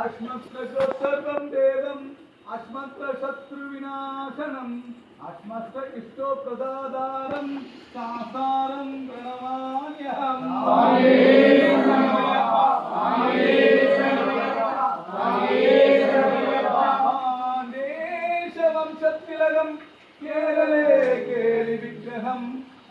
అస్మత్సర్వం దేవం అస్మత్ర శత్రు వినాశనం అస్మత్ర ఇష్టో ప్రదాదారం సాసారం ప్రణమాన్యహం వంశత్తిలగం కేరళే కేలి విగ్రహం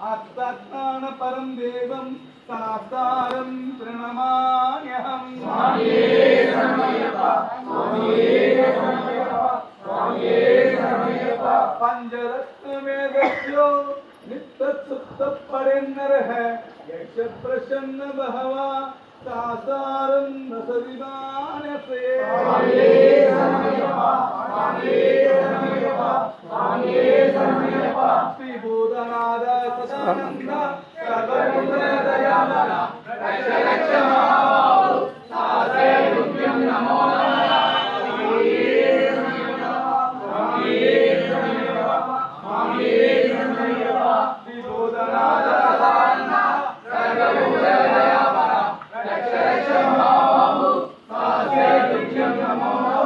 అత్తాత్మాన పరం దేవం ताप्तारं प्रणमान्यहं स्वामिये शरणमय्यप्प स्वामिये शरणमय्यप्प स्वामिये शरणमय्यप्प पञ्चरत्नमेकस्यो नित्यसुप्तपरेर्नरः यक्षप्रसन्न बहवा तासारं न सदिमानसे स्वामिये शरणमय्यप्प स्वामिये शरणमय्यप्प स्वामिये शरणमय्यप्प श्रीभूतनाथ सदानन्द Namah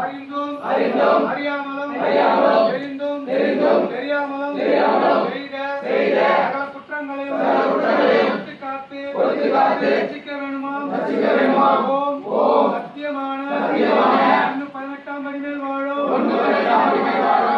அறிந்தும் அறிந்தும் அறியாமலும் அறியாமலும் தெரிந்தும் தெரிந்தும் தெரியாமலும் தெரியாமலும் செய்த செய்த சகல குற்றங்களையும் குற்றங்களையும் பொறுத்து காத்து பொறுத்து காத்து வேணுமா வேணுமா ஓம் ஓம் சத்தியமான சத்தியமான பதினெட்டாம் படிமேல் வாழும் ஒன்று பதினெட்டாம் படிமேல் வாழும்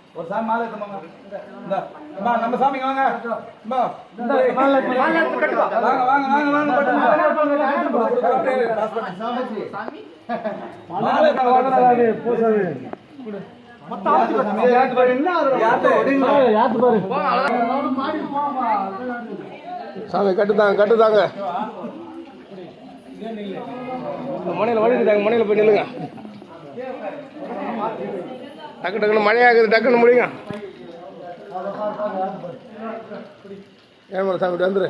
ஒரு சாமி மாலை அம்மா, நம்ம சாமிங்க வாங்க அம்மா, வாங்க வாங்க வாங்க வாங்க? சாமி கட்டுதாங்க கட்டுதாங்க மனையில் வழிக்குதாங்க மனையில் போய் நில்லுங்க டக்கு டக்குன்னு மழையாகுது டக்குன்னு முடியுங்க ஏன் சாமி வந்துரு.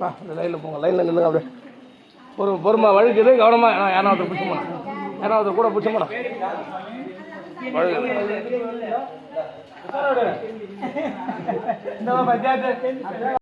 வா இந்த லைனில் போங்க. லைனில் நின்றுங்க அப்படியே. பொறுமை பொறுமை வழுக்குது. கவனமாக நான் யாராவது ஒருத்தர் பிடிச்ச போனா. யாராவது ஒருத்தர் கூட பிடிச்ச போனா. இந்த பஞ்சாயத்து